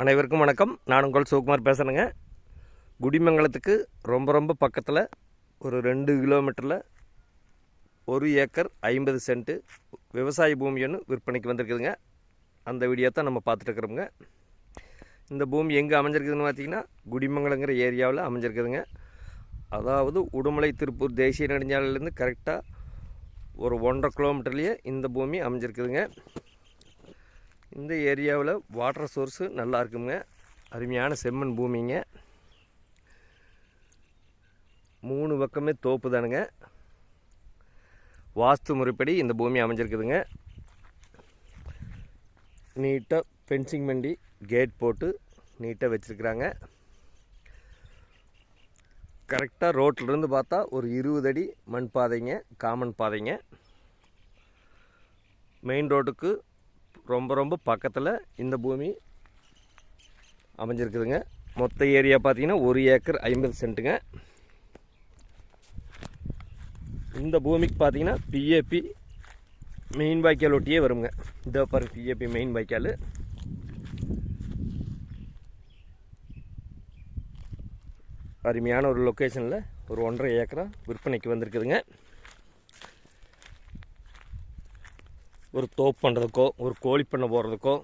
அனைவருக்கும் வணக்கம். நான் உங்கள் சிவகுமார் பேசுகிறேங்க குடிமங்கலத்துக்கு ரொம்ப ரொம்ப பக்கத்தில் ஒரு ரெண்டு கிலோமீட்டரில் ஒரு ஏக்கர் ஐம்பது சென்ட்டு விவசாய பூமி ஒன்று விற்பனைக்கு வந்திருக்குதுங்க. அந்த வீடியோ தான் நம்ம பார்த்துட்டுருக்குறோங்க இந்த பூமி எங்கே அமைஞ்சிருக்குதுன்னு பார்த்தீங்கன்னா குடிமங்கலங்கிற ஏரியாவில் அமைஞ்சிருக்குதுங்க. அதாவது உடுமலை திருப்பூர் தேசிய நெடுஞ்சாலையிலேருந்து கரெக்டாக ஒரு ஒன்றரை கிலோமீட்டர்லேயே இந்த பூமி அமைஞ்சிருக்குதுங்க. இந்த ஏரியாவில் வாட்டர் சோர்ஸு நல்லா இருக்குங்க. அருமையான செம்மண் பூமிங்க. மூணு பக்கமே தோப்பு தானுங்க. வாஸ்து முறைப்படி இந்த பூமி அமைஞ்சிருக்குதுங்க. நீட்டாக ஃபென்சிங் பண்ணி கேட் போட்டு நீட்டாக வச்சுருக்குறாங்க. கரெக்டாக ரோட்டிலிருந்து பார்த்தா ஒரு இருபது அடி மண் பாதைங்க. காமன் பாதைங்க மெயின் ரோட்டுக்கு ரொம்ப ரொம்ப பக்கத்தில் இந்த பூமி அமைஞ்சிருக்குதுங்க. மொத்த ஏரியா பார்த்தீங்கன்னா ஒரு ஏக்கர் ஐம்பது சென்ட்டுங்க. இந்த பூமிக்கு பார்த்தீங்கன்னா பிஏபி மெயின் வாய்க்கால் ஒட்டியே வருங்க. இதோ பாருங்க பிஏபி மெயின் வாய்க்கால். அருமையான ஒரு லொக்கேஷனில் ஒரு ஒன்றரை ஏக்கரா விற்பனைக்கு வந்திருக்குதுங்க. ஒரு தோப்பு பண்ணுறதுக்கோ ஒரு கோழி பண்ணை போடுறதுக்கோ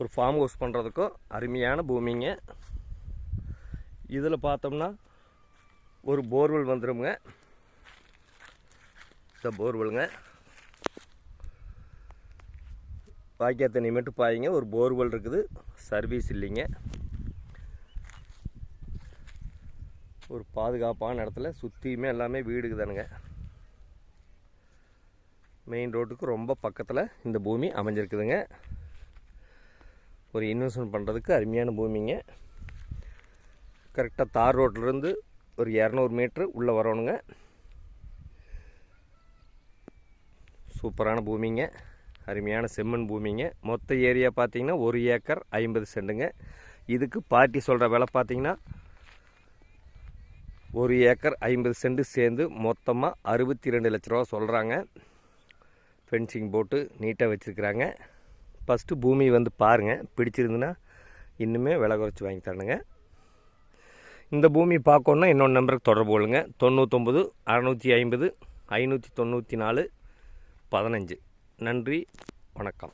ஒரு ஃபார்ம் ஹவுஸ் பண்ணுறதுக்கோ அருமையான பூமிங்க. இதில் பார்த்தோம்னா ஒரு போர்வெல் வந்துடுங்க இந்த போர்வெலுங்க பாக்கிய தண்ணி மட்டும் பாயிங்க. ஒரு போர்வெல் இருக்குது. சர்வீஸ் இல்லைங்க. ஒரு பாதுகாப்பான இடத்துல சுற்றியுமே எல்லாமே வீடுக்கு தானுங்க மெயின் ரோட்டுக்கு ரொம்ப பக்கத்தில் இந்த பூமி அமைஞ்சிருக்குதுங்க. ஒரு இன்வெஸ்ட்மெண்ட் பண்ணுறதுக்கு அருமையான பூமிங்க. கரெக்டாக தார் ரோட்லேருந்து ஒரு இரநூறு மீட்ரு உள்ளே வரணுங்க. சூப்பரான பூமிங்க. அருமையான செம்மண் பூமிங்க. மொத்த ஏரியா பார்த்தீங்கன்னா ஒரு ஏக்கர் ஐம்பது சென்ட்டுங்க இதுக்கு பார்ட்டி சொல்கிற விலை பார்த்தீங்கன்னா ஒரு ஏக்கர் ஐம்பது சென்ட்டு சேர்ந்து மொத்தமாக அறுபத்தி ரெண்டு லட்ச ரூபா சொல்கிறாங்க ஃபென்சிங் போட்டு நீட்டாக வச்சுருக்குறாங்க. ஃபஸ்ட்டு பூமி வந்து பாருங்கள் பிடிச்சிருந்துன்னா இன்னுமே விலை குறைச்சி வாங்கி தரணுங்க. இந்த பூமி பார்க்கணுன்னா இன்னொன்று நம்பருக்கு தொடர்பு கொள்ளுங்க. தொண்ணூத்தொம்பது அறநூற்றி ஐம்பது ஐநூற்றி தொண்ணூற்றி நாலு பதினஞ்சு. நன்றி வணக்கம்.